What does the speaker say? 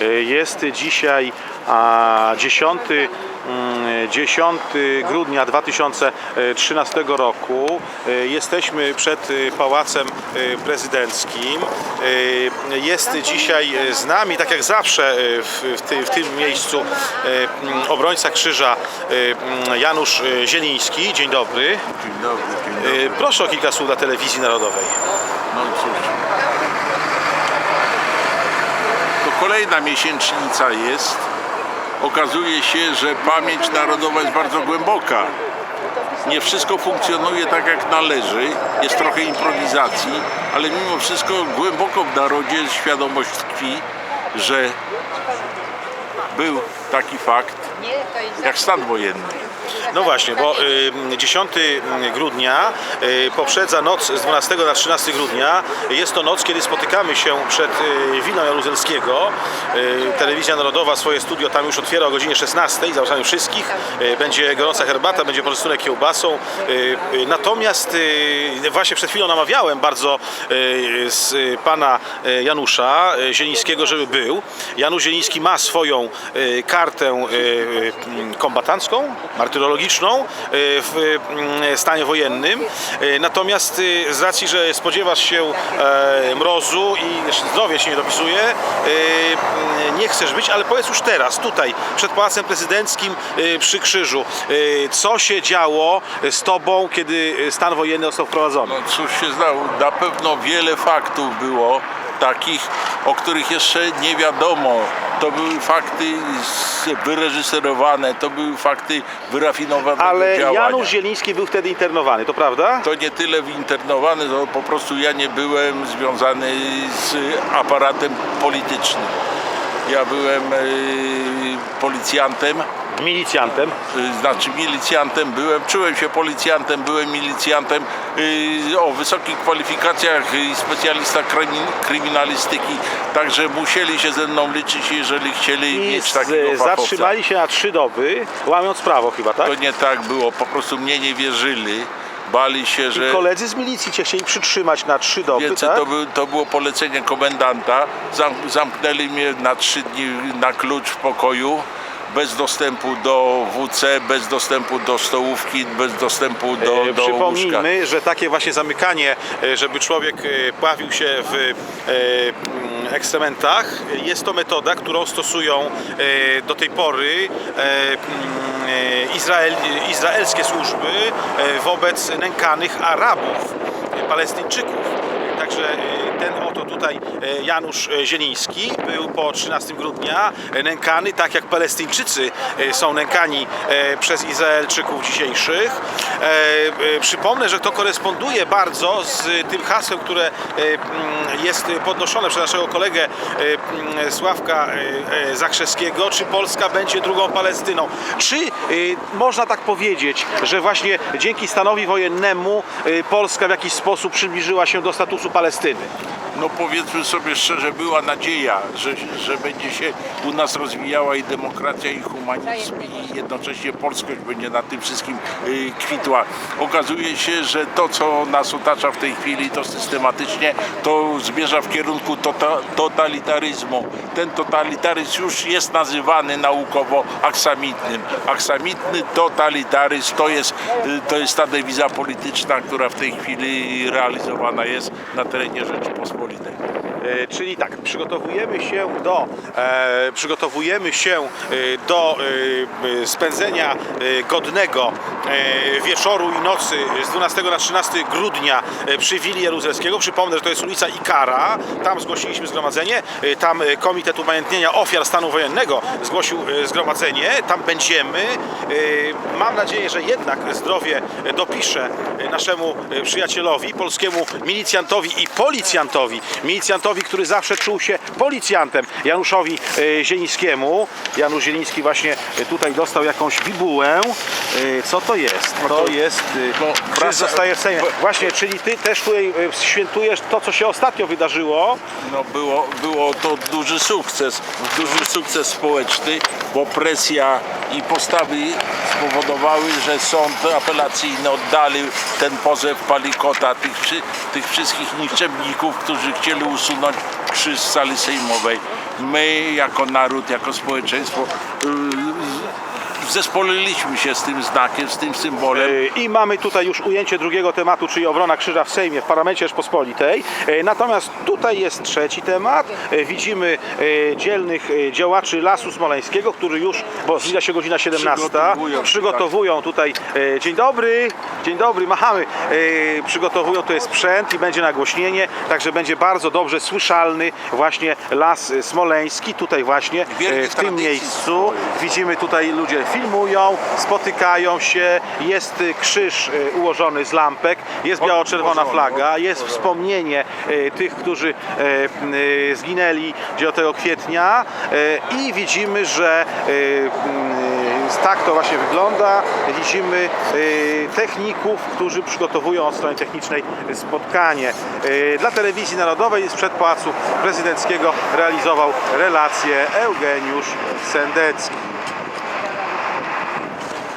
E, Jest dzisiaj a, 10, mm, 10 grudnia 2013 roku. E, Jesteśmy przed e, Pałacem Prezydenckim. Jest dzisiaj z nami, tak jak zawsze w, ty, w tym miejscu, mm, obrońca krzyża mm, Janusz Zieliński. Dzień dobry. Dzień dobry, dzień dobry. Proszę o kilka słów dla telewizji narodowej. No cóż. Kolejna miesięcznica jest. Okazuje się, że pamięć narodowa jest bardzo głęboka. Nie wszystko funkcjonuje tak jak należy, jest trochę improwizacji, ale mimo wszystko głęboko w narodzie świadomość tkwi, że był taki fakt jak stan wojenny. No właśnie, bo y, 10 grudnia y, poprzedza noc z 12 na 13 grudnia. Jest to noc, kiedy spotykamy się przed y, Wilą Jaruzelskiego. Y, Telewizja Narodowa swoje studio tam już otwiera o godzinie 16. Zapraszamy wszystkich. Y, Będzie gorąca herbata, będzie poczęstunek kiełbasą. Y, y, Natomiast y, właśnie przed chwilą namawiałem bardzo y, z y, pana y, Janusza y, Zielińskiego, żeby był. Janusz Zieliński ma swoją y, kartę y, y, kombatancką, martyrologiczną y, w y, stanie wojennym. Y, Natomiast y, z racji, że spodziewasz się e, mrozu i zdrowie się nie dopisuje, y, nie chcesz być, ale powiedz już teraz, tutaj, przed Pałacem Prezydenckim y, przy krzyżu, y, co się działo z tobą, kiedy stan wojenny został wprowadzony? No cóż się znało, na pewno wiele faktów było takich, o których jeszcze nie wiadomo. To były fakty wyreżyserowane, to były fakty wyrafinowanego Ale działania. Janusz Zieliński był wtedy internowany, to prawda? To nie tyle internowany, to po prostu ja nie byłem związany z aparatem politycznym. Ja byłem e, policjantem, Milicjantem. y, znaczy milicjantem byłem, czułem się policjantem, byłem milicjantem y, o wysokich kwalifikacjach i specjalista krymi- kryminalistyki, także musieli się ze mną liczyć, jeżeli chcieli I mieć takiego fachowca. zatrzymali się na trzy doby, łamiąc prawo chyba, tak? To nie tak było, po prostu mnie nie wierzyli, bali się, że... I koledzy z milicji cię chcieli przytrzymać na trzy doby, Wiecie, tak? to, był, to było polecenie komendanta. Zam, zamknęli mnie na trzy dni na klucz w pokoju. Bez dostępu do WC, bez dostępu do stołówki, bez dostępu do, E, do łóżka. Przypomnijmy, że takie właśnie zamykanie, e, żeby człowiek e, pławił się w e, ekstrementach, jest to metoda, którą stosują e, do tej pory e, mm, e, Izrael, izraelskie służby e, wobec nękanych Arabów, e, Palestyńczyków. Także e, ten oto tutaj e, Janusz e, Zieliński był po 13 grudnia nękany, tak jak Palestyńczycy są nękani przez Izraelczyków dzisiejszych. Przypomnę, że to koresponduje bardzo z tym hasłem, które mm, jest podnoszone przez naszego kolegę mm, Sławka Zakrzewskiego, czy Polska będzie drugą Palestyną. Czy można tak powiedzieć, że właśnie dzięki stanowi wojennemu Polska w jakiś sposób przybliżyła się do statusu Palestyny? No powiedzmy sobie szczerze, była nadzieja, że, że będzie się u nas rozwijała i demokracja, i humanizm, i jednocześnie polskość będzie na tym wszystkim y, kwitła. Okazuje się, że to, co nas otacza w tej chwili, to systematycznie, to zmierza w kierunku tota, totalitaryzmu. Ten totalitaryzm już jest nazywany naukowo aksamitnym. Aksamitny totalitaryzm to jest, y, to jest ta dewiza polityczna, która w tej chwili realizowana jest na terenie Rzeczypospolitej. E, Czyli tak, przygotowujemy się do, e, przygotowujemy się e, do spędzenia godnego wieczoru i nocy z 12 na 13 grudnia przy Wili Jaruzelskiego. Przypomnę, że to jest ulica Ikara. Tam zgłosiliśmy zgromadzenie. Tam Komitet Upamiętnienia Ofiar Stanu Wojennego zgłosił zgromadzenie. Tam będziemy. Mam nadzieję, że jednak zdrowie dopisze naszemu przyjacielowi, polskiemu milicjantowi i policjantowi. Milicjantowi, który zawsze czuł się policjantem, Januszowi e, Zielińskiemu. Janusz Zieliński właśnie e, tutaj dostał jakąś bibułę. E, Co to jest? To jest... no, Krzyż zostaje w Sejmie. Właśnie, czyli ty też tutaj świętujesz to, co się ostatnio wydarzyło. No było, było to duży sukces, duży sukces społeczny, bo presja i postawy spowodowały, że sąd apelacyjny oddalił ten pozew Palikota, tych, tych wszystkich nikczemników, którzy chcieli usunąć krzyż z sali sejmowej. My jako naród, jako społeczeństwo y, zespoliliśmy się z tym znakiem, z tym symbolem. E, I mamy tutaj już ujęcie drugiego tematu, czyli obrona krzyża w Sejmie, w Parlamencie Rzeczpospolitej. E, Natomiast tutaj jest trzeci temat. E, Widzimy dzielnych działaczy Lasu Smoleńskiego, który już, bo zbliża się godzina 17, Przygotowują przygotowują tutaj, e, dzień dobry, dzień dobry, machamy, przygotowują tutaj sprzęt i będzie nagłośnienie, także będzie bardzo dobrze słyszalny właśnie Las Smoleński, tutaj właśnie w tym miejscu. Widzimy tutaj ludzie filmują, spotykają się, jest y, krzyż y, ułożony z lampek, jest biało-czerwona flaga, jest wspomnienie y, tych, którzy zginęli 9 kwietnia i widzimy, że tak to właśnie wygląda. Widzimy techników, którzy przygotowują od strony technicznej spotkanie. Dla telewizji narodowej sprzed Pałacu Prezydenckiego realizował relację Eugeniusz Sendecki.